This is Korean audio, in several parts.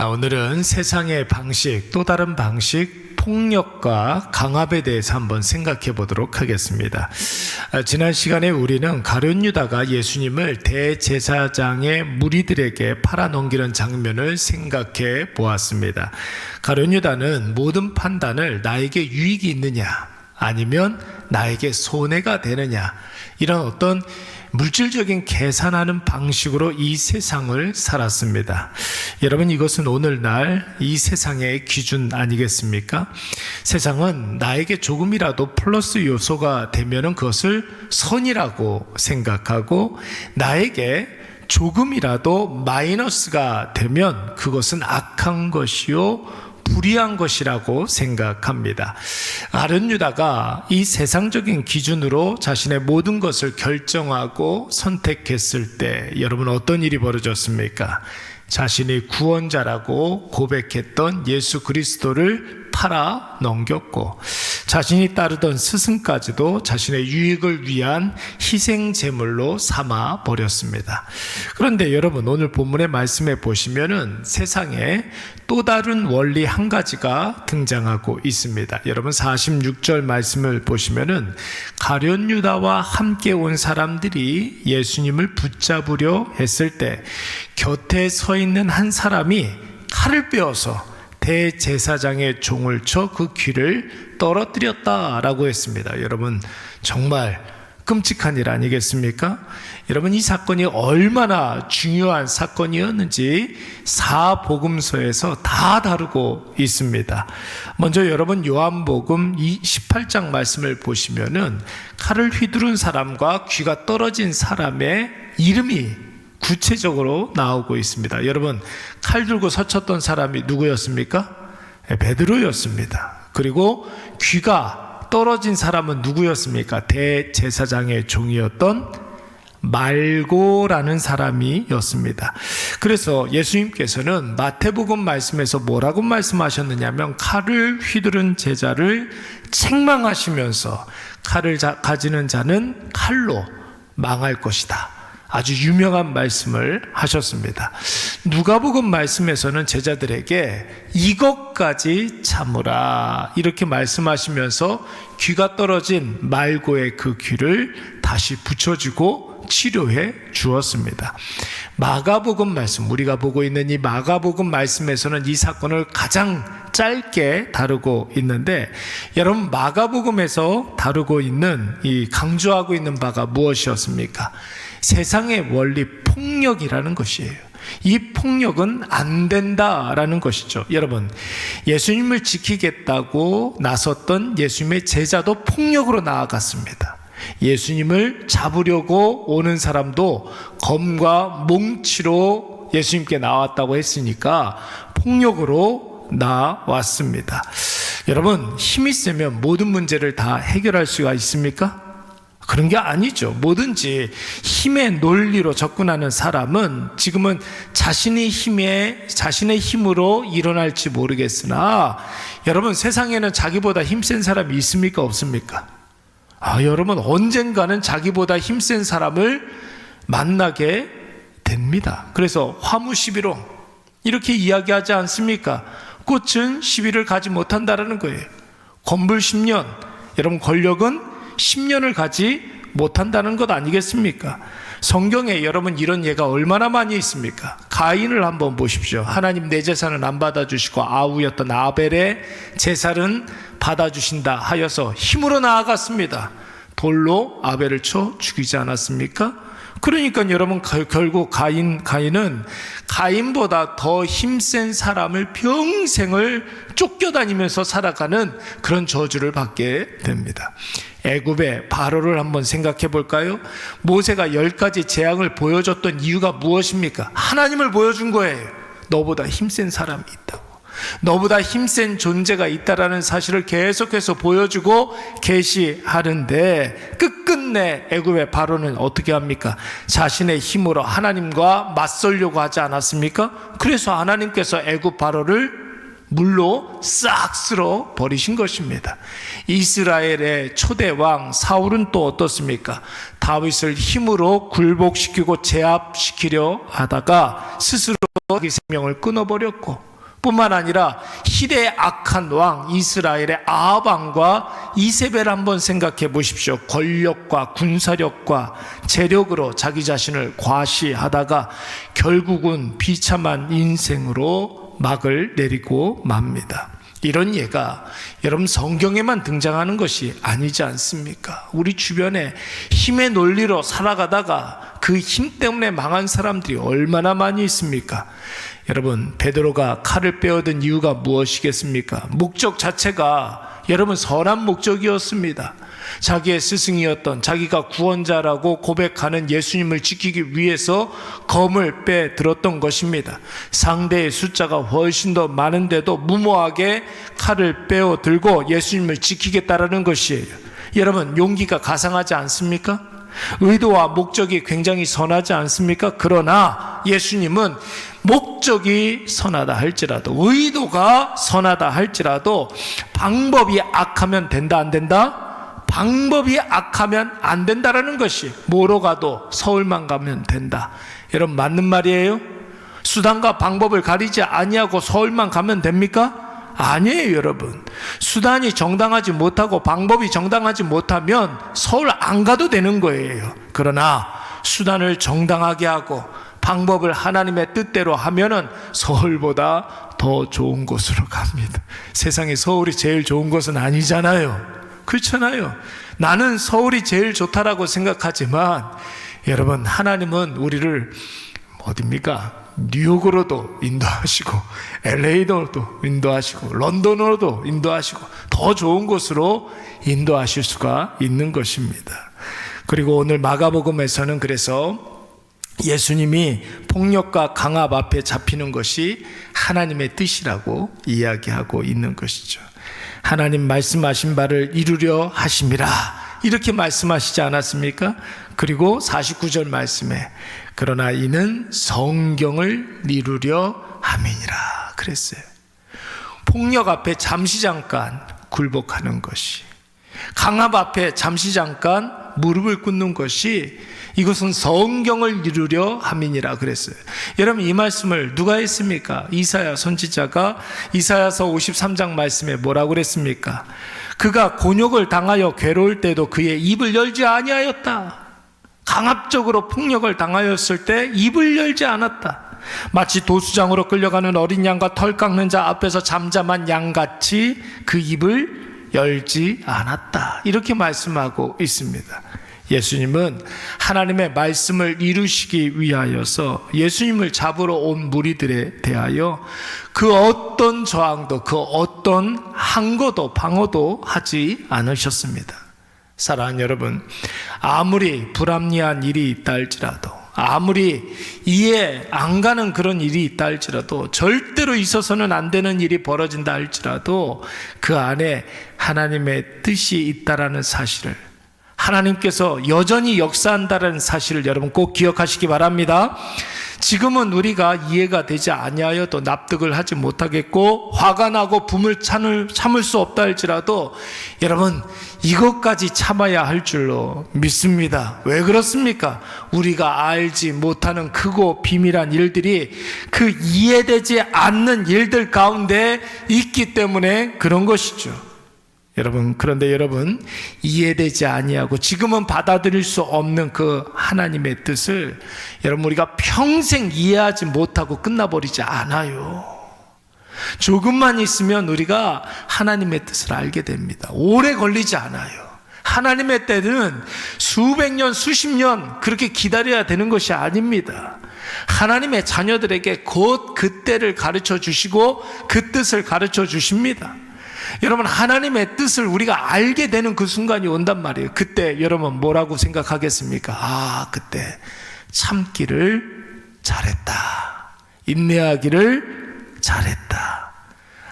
아, 오늘은 세상의 방식, 또 다른 방식, 폭력과 강압에 대해서 한번 생각해 보도록 하겠습니다. 아, 지난 시간에 우리는 가룟 유다가 예수님을 대제사장의 무리들에게 팔아넘기는 장면을 생각해 보았습니다. 가룟 유다는 모든 판단을 나에게 유익이 있느냐, 아니면 나에게 손해가 되느냐, 이런 어떤 물질적인 계산하는 방식으로 이 세상을 살았습니다. 여러분 이것은 오늘날 이 세상의 기준 아니겠습니까? 세상은 나에게 조금이라도 플러스 요소가 되면은 그것을 선이라고 생각하고 나에게 조금이라도 마이너스가 되면 그것은 악한 것이요 불의한 것이라고 생각합니다. 아른 유다가 이 세상적인 기준으로 자신의 모든 것을 결정하고 선택했을 때 여러분 어떤 일이 벌어졌습니까? 자신이 구원자라고 고백했던 예수 그리스도를 팔아 넘겼고 자신이 따르던 스승까지도 자신의 유익을 위한 희생 제물로 삼아 버렸습니다. 그런데 여러분 오늘 본문의 말씀에 보시면은 세상에 또 다른 원리 한 가지가 등장하고 있습니다. 여러분 46절 말씀을 보시면은 가련 유다와 함께 온 사람들이 예수님을 붙잡으려 했을 때 곁에 서 있는 한 사람이 칼을 빼어서 대제사장의 종을 쳐 그 귀를 떨어뜨렸다라고 했습니다. 여러분 정말 끔찍한 일 아니겠습니까? 여러분 이 사건이 얼마나 중요한 사건이었는지 사복음서에서 다 다루고 있습니다. 먼저 여러분 요한복음 18장 말씀을 보시면은 칼을 휘두른 사람과 귀가 떨어진 사람의 이름이 구체적으로 나오고 있습니다. 여러분 칼 들고 서쳤던 사람이 누구였습니까? 네, 베드로였습니다. 그리고 귀가 떨어진 사람은 누구였습니까? 대제사장의 종이었던 말고라는 사람이었습니다. 그래서 예수님께서는 마태복음 말씀에서 뭐라고 말씀하셨느냐면 칼을 휘두른 제자를 책망하시면서 칼을 자, 가지는 자는 칼로 망할 것이다. 아주 유명한 말씀을 하셨습니다. 누가복음 말씀에서는 제자들에게 이것까지 참으라 이렇게 말씀하시면서 귀가 떨어진 말고의 그 귀를 다시 붙여주고 치료해 주었습니다. 마가복음 말씀 우리가 보고 있는 이 마가복음 말씀에서는 이 사건을 가장 짧게 다루고 있는데 여러분 마가복음에서 다루고 있는 이 강조하고 있는 바가 무엇이었습니까? 세상의 원리 폭력이라는 것이에요. 이 폭력은 안 된다라는 것이죠. 여러분, 예수님을 지키겠다고 나섰던 예수님의 제자도 폭력으로 나아갔습니다. 예수님을 잡으려고 오는 사람도 검과 몽치로 예수님께 나왔다고 했으니까 폭력으로 나왔습니다. 여러분, 힘이 세면 모든 문제를 다 해결할 수가 있습니까? 그런 게 아니죠. 뭐든지 힘의 논리로 접근하는 사람은 지금은 자신의 힘에, 자신의 힘으로 일어날지 모르겠으나 여러분 세상에는 자기보다 힘센 사람이 있습니까? 없습니까? 아, 여러분 언젠가는 자기보다 힘센 사람을 만나게 됩니다. 그래서 화무 11호 이렇게 이야기하지 않습니까? 꽃은 시비를 가지 못한다라는 거예요. 건불 10년. 여러분 권력은 10년을 가지 못한다는 것 아니겠습니까? 성경에 여러분 이런 예가 얼마나 많이 있습니까? 가인을 한번 보십시오. 하나님 내 제사는 안 받아주시고 아우였던 아벨의 제사는 받아주신다 하여서 힘으로 나아갔습니다. 돌로 아벨을 쳐 죽이지 않았습니까? 그러니까 여러분 결국 가인 가인은 가인보다 더 힘센 사람을 평생을 쫓겨다니면서 살아가는 그런 저주를 받게 됩니다. 애굽의 바로를 한번 생각해 볼까요? 모세가 열 가지 재앙을 보여줬던 이유가 무엇입니까? 하나님을 보여준 거예요. 너보다 힘센 사람이 있다고. 너보다 힘센 존재가 있다라는 사실을 계속해서 보여주고 계시하는데 끝끝내 애굽의 바로는 어떻게 합니까? 자신의 힘으로 하나님과 맞설려고 하지 않았습니까? 그래서 하나님께서 애굽 바로를 물로 싹 쓸어 버리신 것입니다. 이스라엘의 초대 왕 사울은 또 어떻습니까? 다윗을 힘으로 굴복시키고 제압시키려 하다가 스스로 자기 생명을 끊어버렸고 뿐만 아니라 희대의 악한 왕 이스라엘의 아합 왕과 이세벨 한번 생각해 보십시오. 권력과 군사력과 재력으로 자기 자신을 과시하다가 결국은 비참한 인생으로 막을 내리고 맙니다. 이런 예가 여러분 성경에만 등장하는 것이 아니지 않습니까? 우리 주변에 힘의 논리로 살아가다가 그 힘 때문에 망한 사람들이 얼마나 많이 있습니까? 여러분 베드로가 칼을 빼어든 이유가 무엇이겠습니까? 목적 자체가 여러분 선한 목적이었습니다. 자기의 스승이었던 자기가 구원자라고 고백하는 예수님을 지키기 위해서 검을 빼 들었던 것입니다. 상대의 숫자가 훨씬 더 많은데도 무모하게 칼을 빼어 들고 예수님을 지키겠다라는 것이에요. 여러분 용기가 가상하지 않습니까? 의도와 목적이 굉장히 선하지 않습니까? 그러나 예수님은 목적이 선하다 할지라도 의도가 선하다 할지라도 방법이 악하면 된다 안 된다? 방법이 악하면 안 된다라는 것이 뭐로 가도 서울만 가면 된다. 여러분 맞는 말이에요? 수단과 방법을 가리지 아니하고 서울만 가면 됩니까? 아니에요, 여러분. 수단이 정당하지 못하고 방법이 정당하지 못하면 서울 안 가도 되는 거예요. 그러나 수단을 정당하게 하고 방법을 하나님의 뜻대로 하면은 서울보다 더 좋은 곳으로 갑니다. 세상에 서울이 제일 좋은 것은 아니잖아요. 그렇잖아요. 나는 서울이 제일 좋다라고 생각하지만 여러분 하나님은 우리를 어딥니까? 뉴욕으로도 인도하시고 LA로도 인도하시고 런던으로도 인도하시고 더 좋은 곳으로 인도하실 수가 있는 것입니다. 그리고 오늘 마가복음에서는 그래서 예수님이 폭력과 강압 앞에 잡히는 것이 하나님의 뜻이라고 이야기하고 있는 것이죠. 하나님 말씀하신 바를 이루려 하심이라. 이렇게 말씀하시지 않았습니까? 그리고 49절 말씀에 그러나 이는 성경을 이루려 함이니라 그랬어요. 폭력 앞에 잠시 잠깐 굴복하는 것이 강압 앞에 잠시 잠깐 무릎을 꿇는 것이 이것은 성경을 이루려 함이니라 그랬어요. 여러분 이 말씀을 누가 했습니까? 이사야 선지자가 이사야서 53장 말씀에 뭐라고 그랬습니까? 그가 곤욕을 당하여 괴로울 때도 그의 입을 열지 아니하였다. 강압적으로 폭력을 당하였을 때 입을 열지 않았다. 마치 도수장으로 끌려가는 어린 양과 털 깎는 자 앞에서 잠잠한 양같이 그 입을 열지 않았다. 이렇게 말씀하고 있습니다. 예수님은 하나님의 말씀을 이루시기 위하여서 예수님을 잡으러 온 무리들에 대하여 그 어떤 저항도 그 어떤 항거도 방어도 하지 않으셨습니다. 사랑하는 여러분, 아무리 불합리한 일이 있다 할지라도 아무리 이해 안 가는 그런 일이 있다 할지라도 절대로 있어서는 안 되는 일이 벌어진다 할지라도 그 안에 하나님의 뜻이 있다라는 사실을 하나님께서 여전히 역사한다는 사실을 여러분 꼭 기억하시기 바랍니다. 지금은 우리가 이해가 되지 아니하여도 납득을 하지 못하겠고 화가 나고 붐을 참을, 참을 수 없다 할지라도 여러분 이것까지 참아야 할 줄로 믿습니다. 왜 그렇습니까? 우리가 알지 못하는 크고 비밀한 일들이 그 이해되지 않는 일들 가운데 있기 때문에 그런 것이죠. 여러분 그런데 여러분 이해되지 아니하고 지금은 받아들일 수 없는 그 하나님의 뜻을 여러분 우리가 평생 이해하지 못하고 끝나버리지 않아요. 조금만 있으면 우리가 하나님의 뜻을 알게 됩니다. 오래 걸리지 않아요. 하나님의 때는 수백 년, 수십 년 그렇게 기다려야 되는 것이 아닙니다. 하나님의 자녀들에게 곧 그때를 가르쳐 주시고 그 뜻을 가르쳐 주십니다. 여러분 하나님의 뜻을 우리가 알게 되는 그 순간이 온단 말이에요. 그때 여러분 뭐라고 생각하겠습니까? 아, 그때 참기를 잘했다. 인내하기를 잘했다.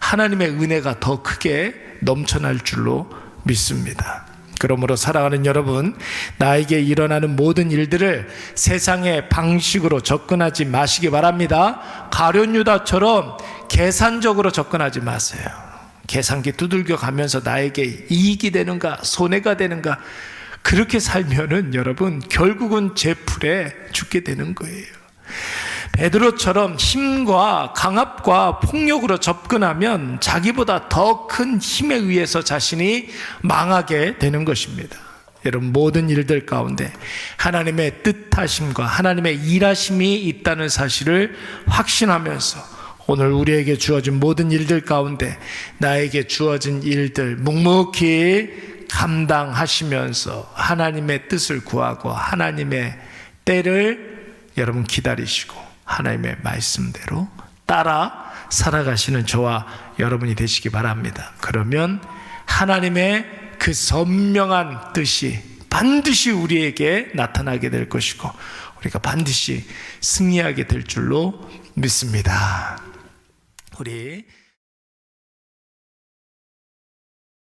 하나님의 은혜가 더 크게 넘쳐날 줄로 믿습니다. 그러므로 사랑하는 여러분, 나에게 일어나는 모든 일들을 세상의 방식으로 접근하지 마시기 바랍니다. 가룟 유다처럼 계산적으로 접근하지 마세요. 계산기 두들겨 가면서 나에게 이익이 되는가, 손해가 되는가, 그렇게 살면은 여러분, 결국은 제 풀에 죽게 되는 거예요. 베드로처럼 힘과 강압과 폭력으로 접근하면 자기보다 더 큰 힘에 의해서 자신이 망하게 되는 것입니다. 여러분 모든 일들 가운데 하나님의 뜻하심과 하나님의 일하심이 있다는 사실을 확신하면서 오늘 우리에게 주어진 모든 일들 가운데 나에게 주어진 일들 묵묵히 감당하시면서 하나님의 뜻을 구하고 하나님의 때를 여러분 기다리시고 하나님의 말씀대로 따라 살아가시는 저와 여러분이 되시기 바랍니다. 그러면 하나님의 그 선명한 뜻이 반드시 우리에게 나타나게 될 것이고 우리가 반드시 승리하게 될 줄로 믿습니다. 우리